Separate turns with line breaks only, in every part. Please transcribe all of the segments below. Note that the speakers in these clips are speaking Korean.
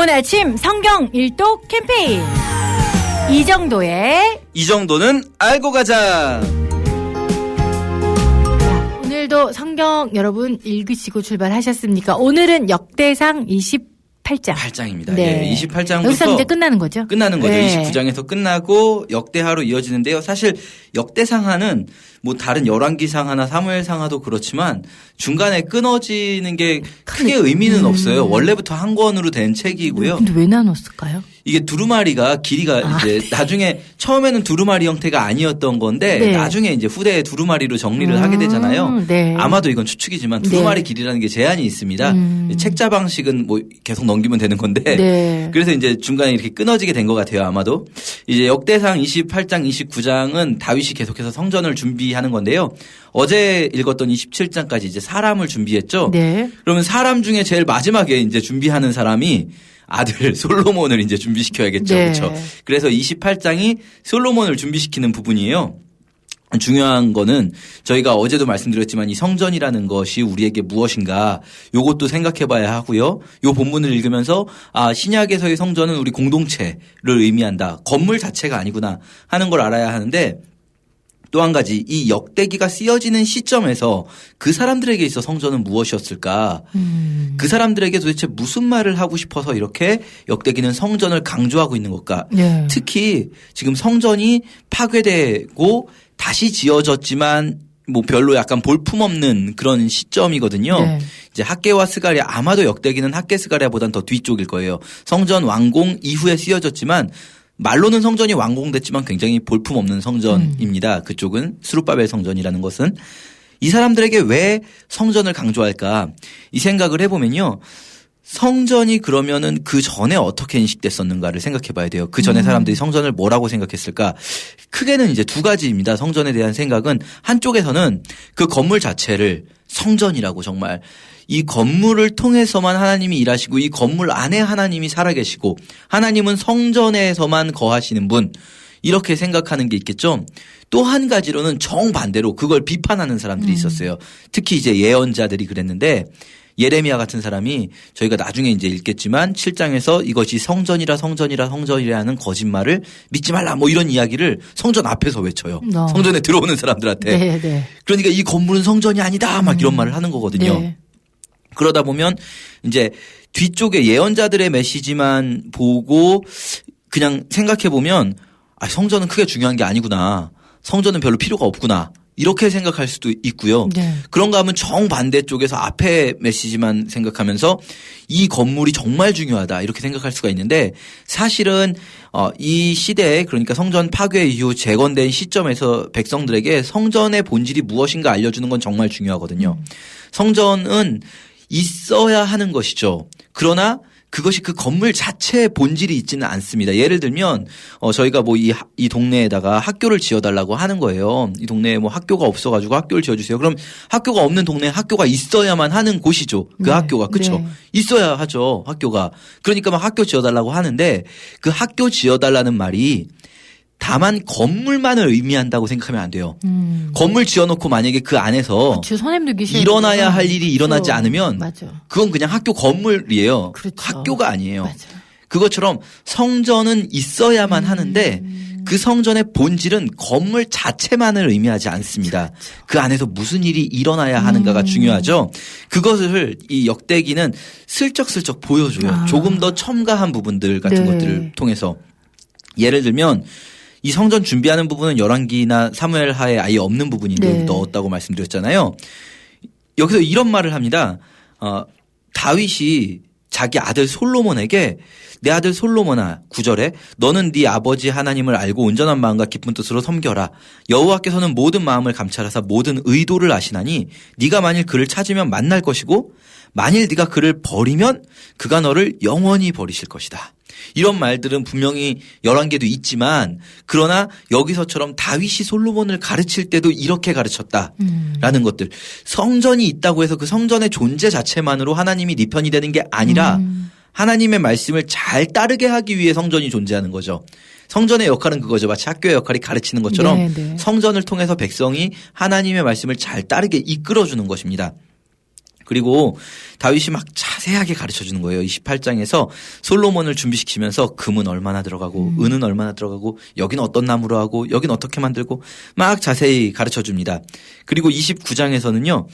좋은 아침 성경 일독 캠페인 이 정도의
이 정도는 알고 가자.
오늘도 성경 여러분 읽으시고 출발하셨습니까? 오늘은 역대상 28장
8장입니다.
네.
예, 28장부터
여기서 이제 끝나는 거죠?
끝나는 거죠.
네.
29장에서 끝나고 역대하로 이어지는데요. 사실 역대상하는 뭐 다른 열왕기상 하나 사무엘상 하도 그렇지만 중간에 끊어지는 게 크게 의미는 없어요. 원래부터 한 권으로 된 책이고요.
근데 왜 나눴을까요?
이게 두루마리가 길이가
아,
이제 나중에 처음에는 두루마리 형태가 아니었던 건데
네.
나중에 이제 후대에 두루마리로 정리를
음,
하게 되잖아요.
네.
아마도 이건 추측이지만 두루마리 길이라는 게 제한이 있습니다.
음.
책자 방식은 뭐 계속 넘기면 되는 건데
네.
그래서 이제 중간에 이렇게 끊어지게 된 것 같아요. 아마도 이제 역대상 28장, 29장은 다윗이 계속해서 성전을 준비 하는 건데요. 어제 읽었던 27장까지 이제 사람을 준비했죠.
네.
그러면 사람 중에 제일 마지막에 이제 준비하는 사람이 아들 솔로몬을 이제 준비시켜야겠죠.
네.
그렇죠. 그래서 28장이 솔로몬을 준비시키는 부분이에요. 중요한 거는 저희가 어제도 말씀드렸지만 이 성전이라는 것이 우리에게 무엇인가 요것도 생각해 봐야 하고요. 요 본문을 읽으면서 아, 신약에서의 성전은 우리 공동체를 의미한다. 건물 자체가 아니구나 하는 걸 알아야 하는데 또 한 가지 이 역대기가 쓰여지는 시점에서 그 사람들에게 있어 성전은 무엇이었을까?
음.
그 사람들에게 도대체 무슨 말을 하고 싶어서 이렇게 역대기는 성전을 강조하고 있는 걸까?
네.
특히 지금 성전이 파괴되고 다시 지어졌지만 뭐 별로 약간 볼품없는 그런 시점이거든요.
네.
이제 학계와 스가랴 아마도 역대기는 학계 스가랴보단 더 뒤쪽일 거예요. 성전 완공 이후에 쓰여졌지만 말로는 성전이 완공됐지만 굉장히 볼품없는 성전입니다. 그쪽은 수르바벨 성전이라는 것은 이 사람들에게 왜 성전을 강조할까 이 생각을 해보면요. 성전이 그러면은 그 전에 어떻게 인식됐었는가를 생각해 봐야 돼요. 그 전에 사람들이 성전을 뭐라고 생각했을까? 크게는 이제 두 가지입니다. 성전에 대한 생각은 한쪽에서는 그 건물 자체를 성전이라고 정말 이 건물을 통해서만 하나님이 일하시고 이 건물 안에 하나님이 살아계시고 하나님은 성전에서만 거하시는 분 이렇게 생각하는 게 있겠죠. 또 한 가지로는 정반대로 그걸 비판하는 사람들이 있었어요. 특히 이제 예언자들이 그랬는데 예레미야 같은 사람이 저희가 나중에 이제 읽겠지만 7장에서 이것이 성전이라 성전이라 성전이라는 거짓말을 믿지 말라 뭐 이런 이야기를 성전 앞에서 외쳐요.
어.
성전에 들어오는 사람들한테.
네, 네.
그러니까 이 건물은 성전이 아니다 막 이런 말을 하는 거거든요.
네.
그러다 보면 이제 뒤쪽에 예언자들의 메시지만 보고 그냥 생각해 보면 아, 성전은 크게 중요한 게 아니구나. 성전은 별로 필요가 없구나. 이렇게 생각할 수도 있고요.
네.
그런가 하면 정반대 쪽에서 앞에 메시지만 생각하면서 이 건물이 정말 중요하다. 이렇게 생각할 수가 있는데 사실은 어, 이 시대에 그러니까 성전 파괴 이후 재건된 시점에서 백성들에게 성전의 본질이 무엇인가 알려주는 건 정말 중요하거든요. 성전은 있어야 하는 것이죠. 그러나 그것이 그 건물 자체의 본질이 있지는 않습니다. 예를 들면 어 저희가 뭐 이 이 동네에다가 학교를 지어달라고 하는 거예요. 이 동네에 뭐 학교가 없어가지고 학교를 지어주세요. 그럼 학교가 없는 동네에 학교가 있어야만 하는 곳이죠. 그
네.
학교가 그렇죠.
네.
있어야 하죠. 학교가 그러니까 막 학교 지어달라고 하는데 그 학교 지어달라는 말이 다만 건물만을 의미한다고 생각하면 안 돼요.
음.
건물 지어놓고 만약에 그 안에서
계시는
일어나야. 할 일이 일어나지
그렇죠.
않으면
맞아.
그건 그냥 학교 건물이에요.
그렇죠.
학교가 아니에요.
맞아.
그것처럼 성전은 있어야만
음.
하는데 그 성전의 본질은 건물 자체만을 의미하지 않습니다.
그렇죠.
그 안에서 무슨 일이 일어나야
음.
하는가가 중요하죠. 그것을 이 역대기는 슬쩍슬쩍 보여줘요.
아.
조금 더 첨가한 부분들 같은
네.
것들을 통해서 예를 들면 이 성전 준비하는 부분은 열왕기나 사무엘 하에 아예 없는 부분인데
네.
넣었다고 말씀드렸잖아요. 여기서 이런 말을 합니다. 어, 다윗이 자기 아들 솔로몬에게 내 아들 솔로몬아 구절에 너는 네 아버지 하나님을 알고 온전한 마음과 기쁜 뜻으로 섬겨라 여호와께서는 모든 마음을 감찰하사 모든 의도를 아시나니 네가 만일 그를 찾으면 만날 것이고 만일 네가 그를 버리면 그가 너를 영원히 버리실 것이다. 이런 말들은 분명히 열한 개도 있지만 그러나 여기서처럼 다윗이 솔로몬을 가르칠 때도 이렇게 가르쳤다.
음.
라는 것들. 성전이 있다고 해서 그 성전의 존재 자체만으로 하나님이 네 편이 되는 게 아니라
음.
하나님의 말씀을 잘 따르게 하기 위해 성전이 존재하는 거죠. 성전의 역할은 그거죠. 마치 학교의 역할이 가르치는 것처럼
네, 네.
성전을 통해서 백성이 하나님의 말씀을 잘 따르게 이끌어주는 것입니다. 그리고 다윗이 막 자세하게 가르쳐 주는 거예요. 28장에서 솔로몬을 준비시키면서 금은 얼마나 들어가고 은은 얼마나 들어가고 여기는 어떤 나무로 하고 여기는 어떻게 만들고 막 자세히 가르쳐 줍니다. 그리고 29장에서는요.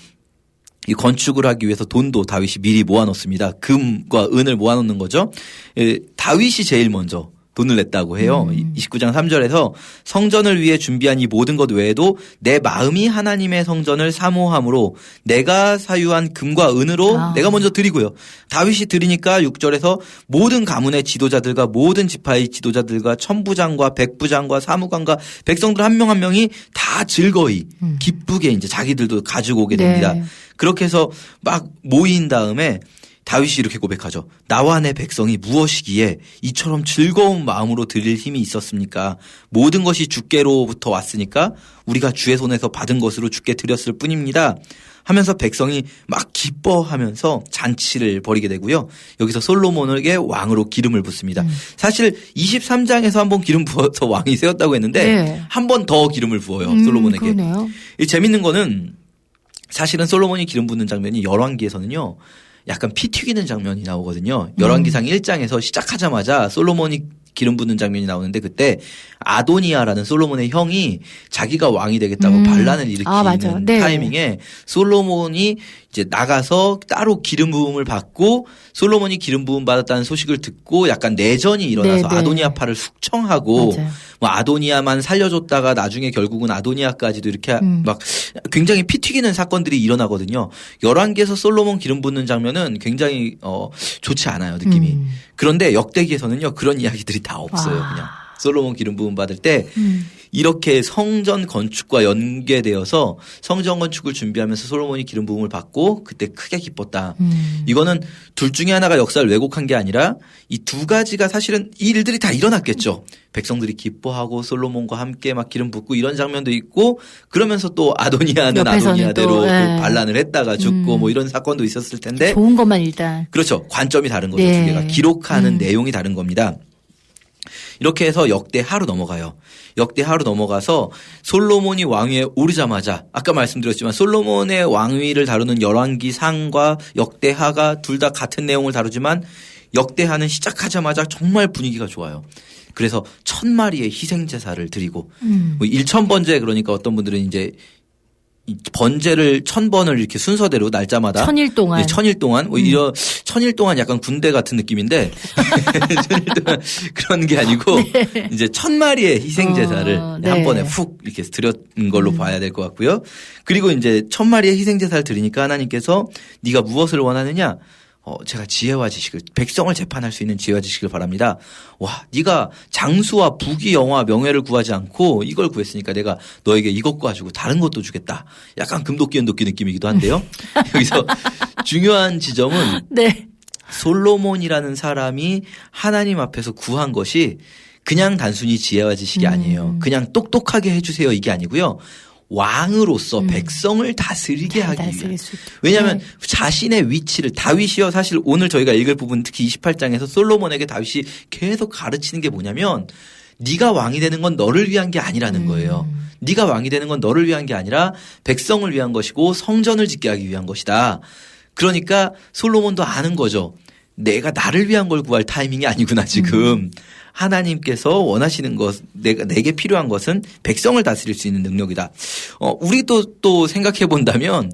이 건축을 하기 위해서 돈도 다윗이 미리 모아놓습니다. 금과 은을 모아놓는 거죠. 예, 다윗이 제일 먼저 돈을 냈다고 해요. 29장 3절에서 성전을 위해 준비한 이 모든 것 외에도 내 마음이 하나님의 성전을 사모함으로 내가 사유한 금과 은으로
아.
내가 먼저 드리고요. 다윗이 드리니까 6절에서 모든 가문의 지도자들과 모든 지파의 지도자들과 천부장과 백부장과 사무관과 백성들 한 명한 명이 다 즐거이 기쁘게 이제 자기들도 가지고 오게 됩니다.
네.
그렇게 해서 막 모인 다음에 다윗이 이렇게 고백하죠. 나와 내 백성이 무엇이기에 이처럼 즐거운 마음으로 드릴 힘이 있었습니까? 모든 것이 주께로부터 왔으니까 우리가 주의 손에서 받은 것으로 주께 드렸을 뿐입니다. 하면서 백성이 막 기뻐하면서 잔치를 벌이게 되고요. 여기서 솔로몬에게 왕으로 기름을 붓습니다. 사실 23장에서 한번 기름 부어서 왕이 세웠다고 했는데
네.
한번 더 기름을 부어요.
음,
솔로몬에게.
그러네요.
이 재밌는 거는 사실은 솔로몬이 기름 붓는 장면이 열왕기에서는요. 약간 피 튀기는 장면이 나오거든요. 열왕기상 1장에서 시작하자마자 솔로몬이 기름 붓는 장면이 나오는데 그때 아도니아라는 솔로몬의 형이 자기가 왕이 되겠다고
음.
반란을 일으키는
아. 네.
타이밍에 솔로몬이 이제 나가서 따로 기름 부음을 받고 솔로몬이 기름 부음 받았다는 소식을 듣고 약간 내전이 일어나서
네, 네.
아도니아파를 숙청하고
맞아요.
뭐 아도니아만 살려줬다가 나중에 결국은 아도니아까지도 이렇게
음.
막 굉장히 피 튀기는 사건들이 일어나거든요. 열왕기에서 솔로몬 기름 붓는 장면은 굉장히 어 좋지 않아요 느낌이.
음.
그런데 역대기에서는요 그런 이야기들이 다 없어요
와.
그냥. 솔로몬 기름 부음 받을 때
음.
이렇게 성전 건축과 연계되어서 성전 건축을 준비하면서 솔로몬이 기름 부음을 받고 그때 크게 기뻤다.
음.
이거는 둘 중에 하나가 역사를 왜곡한 게 아니라 이 두 가지가 사실은 이 일들이 다 일어났겠죠. 백성들이 기뻐하고 솔로몬과 함께 막 기름 붓고 이런 장면도 있고 그러면서 또 아도니아는 아도니아대로
또,
또
예.
반란을 했다가 죽고
음.
뭐 이런 사건도 있었을 텐데
좋은 것만 일단.
그렇죠. 관점이 다른 거죠.
네.
두 개가 기록하는
음.
내용이 다른 겁니다. 이렇게 해서 역대 하루 넘어가요. 역대 하루 넘어가서 솔로몬이 왕위에 오르자마자 아까 말씀드렸지만 솔로몬의 왕위를 다루는 열왕기 상과 역대 하가 둘 다 같은 내용을 다루지만 역대 하는 시작하자마자 정말 분위기가 좋아요. 그래서 천 마리의 희생 제사를 드리고
음.
뭐 일천 번제 그러니까 어떤 분들은 이제 이 번제를 천 번을 이렇게 순서대로 날짜마다
천일 동안. 음.
네, 천일 동안 뭐 이런 천일 동안 약간 군대 같은 느낌인데 천일 동안 그런 게 아니고 이제 천 마리의 희생 제사를
네. 어, 네.
한 번에 훅 이렇게 드렸는 걸로 봐야 될 것 같고요. 그리고 이제 천 마리의 희생 제사를 드리니까 하나님께서 네가 무엇을 원하느냐? 어, 제가 지혜와 지식을 백성을 재판할 수 있는 지혜와 지식을 바랍니다. 와, 네가 장수와 부귀 영화 명예를 구하지 않고 이걸 구했으니까 내가 너에게 이것 가지고 다른 것도 주겠다. 약간 금도끼 연도끼 느낌이기도 한데요. 여기서 중요한 지점은
네.
솔로몬이라는 사람이 하나님 앞에서 구한 것이 그냥 단순히 지혜와 지식이
음.
아니에요. 그냥 똑똑하게 해주세요 이게 아니고요. 왕으로서 백성을 다스리게
잘
하기 위한.
음.
왜냐하면
네.
자신의 위치를 다윗이요 사실 오늘 저희가 읽을 부분 특히 28장에서 솔로몬에게 다윗이 계속 가르치는 게 뭐냐면 네가 왕이 되는 건 너를 위한 게 아니라는
음.
거예요. 네가 왕이 되는 건 너를 위한 게 아니라 백성을 위한 것이고 성전을 짓게 하기 위한 것이다. 그러니까 솔로몬도 아는 거죠. 내가 나를 위한 걸 구할 타이밍이 아니구나 지금. 하나님께서 원하시는 것, 내가 내게 필요한 것은 백성을 다스릴 수 있는 능력이다. 어, 우리도 또 생각해 본다면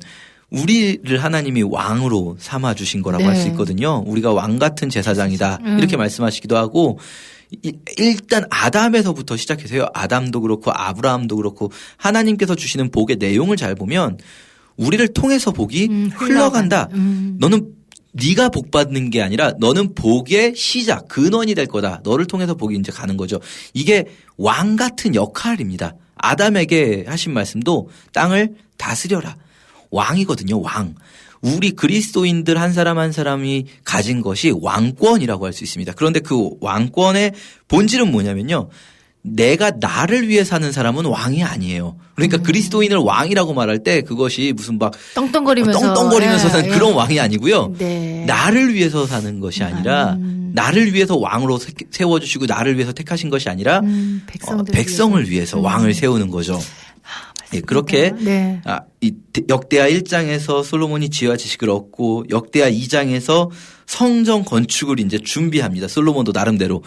우리를 하나님이 왕으로 삼아 주신 거라고
네.
할수 있거든요. 우리가 왕 같은 제사장이다.
음.
이렇게 말씀하시기도 하고 이- 일단 아담에서부터 시작해서요. 아담도 그렇고 아브라함도 그렇고 하나님께서 주시는 복의 내용을 잘 보면 우리를 통해서 복이
음,
흘러간다.
음.
너는 네가 복 받는 게 아니라 너는 복의 시작 근원이 될 거다. 너를 통해서 복이 이제 가는 거죠. 이게 왕 같은 역할입니다. 아담에게 하신 말씀도 땅을 다스려라. 왕이거든요. 왕. 우리 그리스도인들 한 사람 한 사람이 가진 것이 왕권이라고 할 수 있습니다. 그런데 그 왕권의 본질은 뭐냐면요. 내가 나를 위해 사는 사람은 왕이 아니에요. 그러니까 그리스도인을 왕이라고 말할 때 그것이 무슨 막
떵떵거리면서.
떵떵거리면서 사는
예,
그런
예.
왕이 아니고요.
네.
나를 위해서 사는 것이 아니라
음.
나를 위해서 왕으로 세- 세워주시고 나를 위해서 택하신 것이 아니라
음,
어, 백성을 위해서
음.
왕을 세우는 거죠. 예, 그렇게
네.
아, 이 대- 역대하 1장에서 솔로몬이 지혜와 지식을 얻고 역대하 2장에서 성전 건축을 이제 준비합니다. 솔로몬도 나름대로.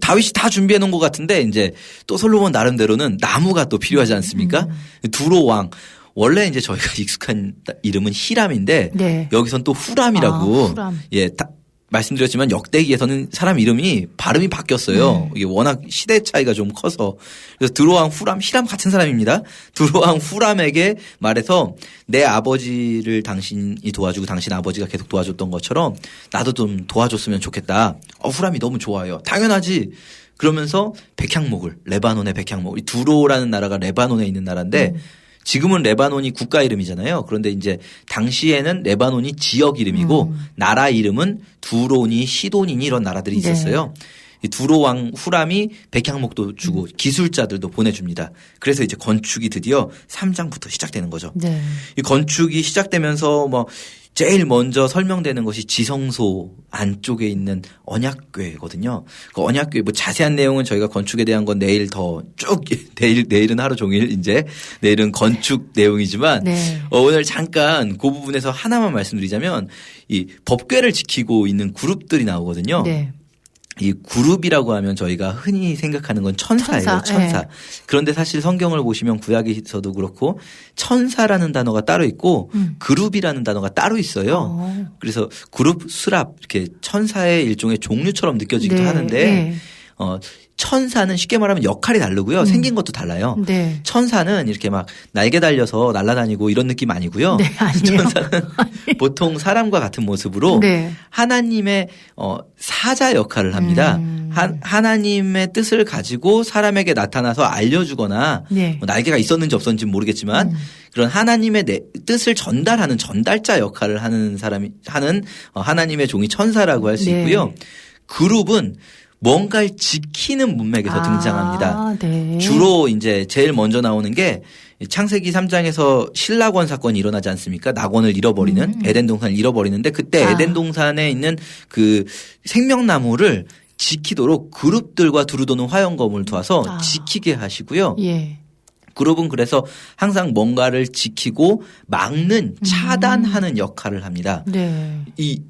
다윗이 다 준비해 놓은 것 같은데 이제 또 솔로몬 나름대로는 나무가 또 필요하지 않습니까? 두로 왕. 원래 이제 저희가 익숙한 이름은 히람인데
네.
여기선 또 후람이라고
아, 후람.
예, 다- 말씀드렸지만 역대기에서는 사람 이름이 발음이 바뀌었어요.
네.
이게 워낙 시대 차이가 좀 커서 그래서 드로왕 후람 히람 같은 사람입니다. 드로왕 후람에게 말해서 내 아버지를 당신이 도와주고 당신 아버지가 계속 도와줬던 것처럼 나도 좀 도와줬으면 좋겠다. 어, 후람이 너무 좋아요. 당연하지. 그러면서 백향목을 레바논의 백향목 이 두로라는 나라가 레바논에 있는 나라인데
음.
지금은 레바논이 국가 이름이잖아요. 그런데 이제 당시에는 레바논이 지역 이름이고 나라 이름은 두로니 시도니니 이런 나라들이
네.
있었어요. 이 두로 왕 후람이 백향목도 주고 기술자들도 보내줍니다. 그래서 이제 건축이 드디어 3장부터 시작되는 거죠.
네.
이 건축이 시작되면서 뭐 제일 먼저 설명되는 것이 지성소 안쪽에 있는 언약궤거든요. 그 언약궤 뭐 자세한 내용은 저희가 건축에 대한 건 내일 더 쭉 내일 내일은 하루 종일 이제 내일은 건축 내용이지만
네.
어, 오늘 잠깐 그 부분에서 하나만 말씀드리자면 이 법궤를 지키고 있는 그룹들이 나오거든요.
네.
이 그룹이라고 하면 저희가 흔히 생각하는 건 천사예요.
천사,
천사.
예.
그런데 사실 성경을 보시면 구약에서도 그렇고 천사라는 단어가 따로 있고
음.
그룹이라는 단어가 따로 있어요.
어.
그래서 그룹, 수랍 이렇게 천사의 일종의 종류처럼 느껴지기도
네.
하는데
네.
어 천사는 쉽게 말하면 역할이 다르고요. 생긴 것도 달라요.
네.
천사는 이렇게 막 날개 달려서 날아다니고 이런 느낌 아니고요.
네.
천사는 보통 사람과 같은 모습으로
네.
하나님의 어 사자 역할을 합니다.
음.
한 하나님의 뜻을 가지고 사람에게 나타나서 알려주거나
네.
뭐 날개가 있었는지 없었는지 는 모르겠지만
음.
그런 하나님의 내- 뜻을 전달하는 전달자 역할을 하는 사람이 하는 어, 하나님의 종이 천사라고 할수
네.
있고요. 그룹은 뭔가를 지키는 문맥에서 등장합니다.
아, 네.
주로 이제 제일 먼저 나오는 게 창세기 3장에서 신라권 사건이 일어나지 않습니까? 낙원을 잃어버리는 에덴 동산을 잃어버리는데 그때
음. 아.
에덴 동산에 있는 그 생명나무를 지키도록 그룹들과 두루도는 화영검을 두어서
아.
지키게 하시고요.
예.
그룹은 그래서 항상 뭔가를 지키고 막는 차단하는 역할을 합니다.
네.
이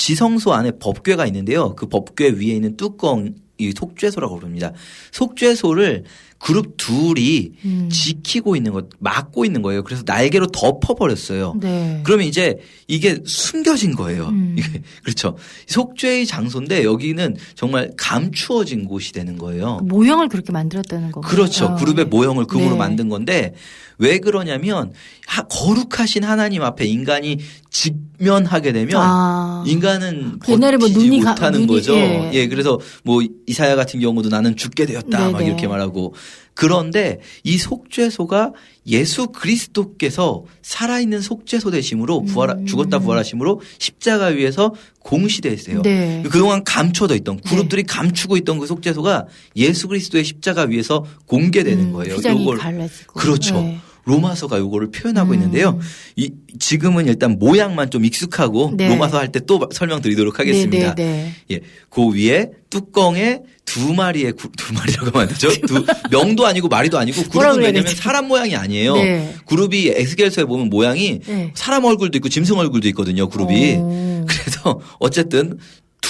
지성소 안에 법궤가 있는데요. 그 법궤 위에 있는 뚜껑 이 속죄소라고 부릅니다. 속죄소를 그룹 둘이
음.
지키고 있는 것, 막고 있는 거예요. 그래서 날개로 덮어버렸어요.
네.
그러면 이제 이게 숨겨진 거예요.
음.
그렇죠. 속죄의 장소인데 여기는 정말 감추어진 곳이 되는 거예요.
모형을 그렇게 만들었다는 거.
그렇죠. 그룹의 모형을 금으로
네.
만든 건데 왜 그러냐면 하- 거룩하신 하나님 앞에 인간이 직면하게 되면
아.
인간은
뭐
버티지
눈이 가-
못하는
눈이-
거죠.
예.
예. 그래서 뭐 이사야 같은 경우도 나는 죽게 되었다 막
네네.
이렇게 말하고 그런데 이 속죄소가 예수 그리스도께서 살아있는 속죄소 되심으로 부활
음.
죽었다 부활하심으로 십자가 위에서 공시돼 있어요.
네.
그동안 감춰져 있던 그룹들이 감추고 있던 그 속죄소가 예수 그리스도의 십자가 위에서 공개되는
음,
거예요. 요걸
갈라지고.
그렇죠.
네.
로마서가 요거를 표현하고
음.
있는데요. 이 지금은 일단 모양만 좀 익숙하고
네.
로마서 할 때 또 설명드리도록 하겠습니다.
네, 네,
예, 그 위에 뚜껑에 두 마리의 구, 두 마리라고 하면 안 되죠. 두 명도 아니고 마리도 아니고 그룹은 왜냐면? 사람 모양이 아니에요.
네.
그룹이 엑스겔서에 보면 모양이
네.
사람 얼굴도 있고 짐승 얼굴도 있거든요. 그룹이.
오.
그래서 어쨌든 두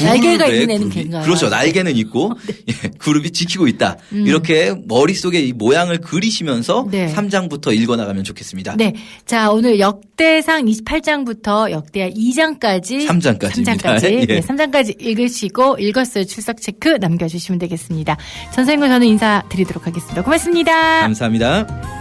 날개가 있는 애는 걔인가요?
그렇죠. 날개는 있고 예, 그룹이 지키고 있다.
음.
이렇게 머릿속에 이 모양을 그리시면서
네.
3장부터 읽어 나가면 좋겠습니다.
네. 자, 오늘 역대상 28장부터 역대하 2장까지.
3장까지입니다.
3장까지.
예.
네, 3장까지 읽으시고 읽었어요. 출석 체크 남겨 주시면 되겠습니다. 선생님과 저는 인사드리도록 하겠습니다. 고맙습니다.
감사합니다.